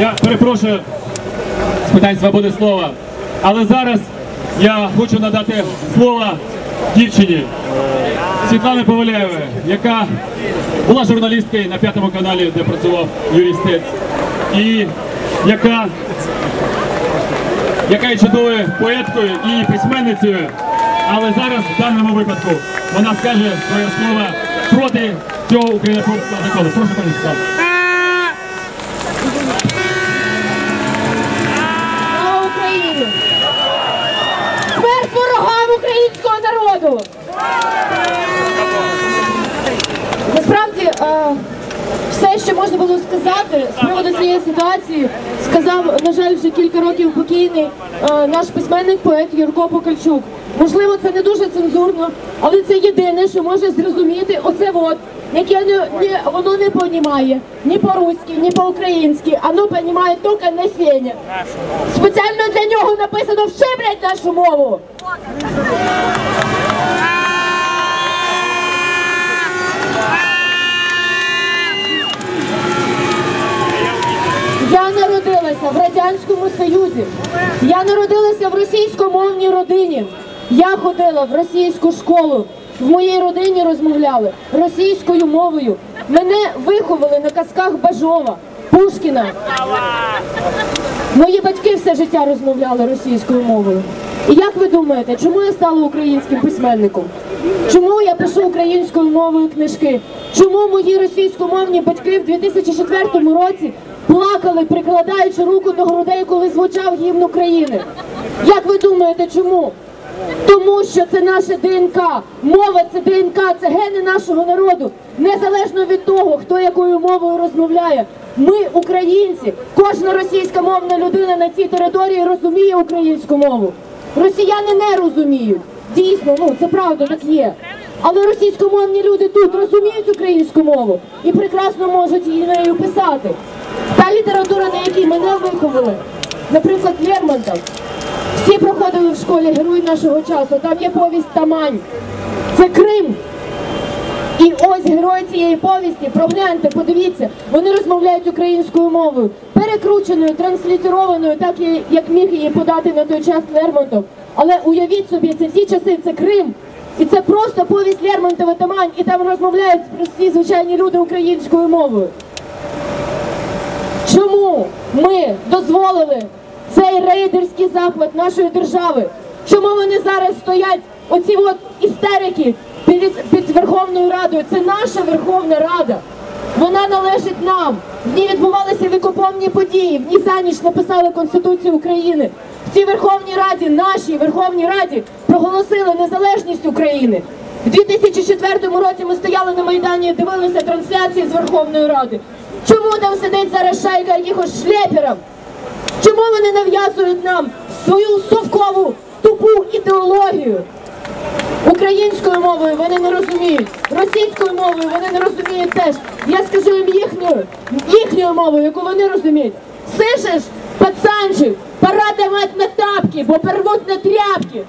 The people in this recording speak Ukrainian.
Я перепрошую з питань свободи слова. Але зараз я хочу надати слово дівчині Світлани Поваляєвої, яка була журналісткою на п'ятому каналі, де працював Юрій Стець, і яка, яка є чудовою поеткою і письменницею. Але зараз в даному випадку вона скаже своє слово проти цього українського закону. Прошу пані Світлана. Україні! Смерть ворогам українського народу! Все, що можна було сказати з приводу цієї ситуації, сказав, на жаль, вже кілька років покійний е, наш письменник поет Юрко Покальчук. Можливо, це не дуже цензурно, але це єдине, що може зрозуміти оце от, яке не, не, воно не понімає ні по-руськи, ні по-українськи, воно понімає тільки на фені. Спеціально для нього написано «Вшиблять нашу мову. Я народилася в Радянському Я народилася в російськомовній родині. Я ходила в російську школу. В моїй родині розмовляли російською мовою. Мене виховали на казках Бажова, Пушкіна. Мої батьки все життя розмовляли російською мовою. І як ви думаєте, чому я стала українським письменником? Чому я пишу українською мовою книжки? Чому мої російськомовні батьки в 2004 році плакали, прикладаючи руку до грудей, коли звучав гімн України? Як ви думаєте, чому? Тому що це наше ДНК. Мова це ДНК, це гени нашого народу. Незалежно від того, хто якою мовою розмовляє. Ми, українці, кожна російськомовна людина на цій території розуміє українську мову. Росіяни не розуміють. Дійсно, ну це правда, так є. Але російськомовні люди тут розуміють українську мову і прекрасно можуть її нею писати. Та література, на якій мене виховали, наприклад, Лермонтов. Всі проходили в школі герой нашого часу. Там є повість Тамань. Це Крим. І ось герої цієї повісті, прогляньте, подивіться, вони розмовляють українською мовою, перекрученою, транслітерованою, так як міг її подати на той час Лермонтов. Але уявіть собі, це ті часи, це Крим. І це просто повість Лермонтова Тамань, і там розмовляють прості звичайні люди українською мовою. Чому ми дозволили цей рейдерський захват нашої держави? Чому вони зараз стоять, оці от істерики під, під Верховною Радою? Це наша Верховна Рада. Вона належить нам. В ній відбувалися викоповні події. В ній за ніч написали Конституцію України. В цій Верховній Раді, нашій Верховній Раді, проголосили незалежність України. В 2004 році ми стояли на Майдані і дивилися трансляції з Верховної Ради. Чому там сидить зараз шайка якихось шлеперів? Чому вони нав'язують нам свою совкову тупу ідеологію? Українською мовою вони не розуміють, мовою вони не розуміють теж. Я скажу їм їхньою, їхньою мовою, яку вони розуміють. Слышиш, пацанчик, пора давати на тапки, бо порвуть на тряпки.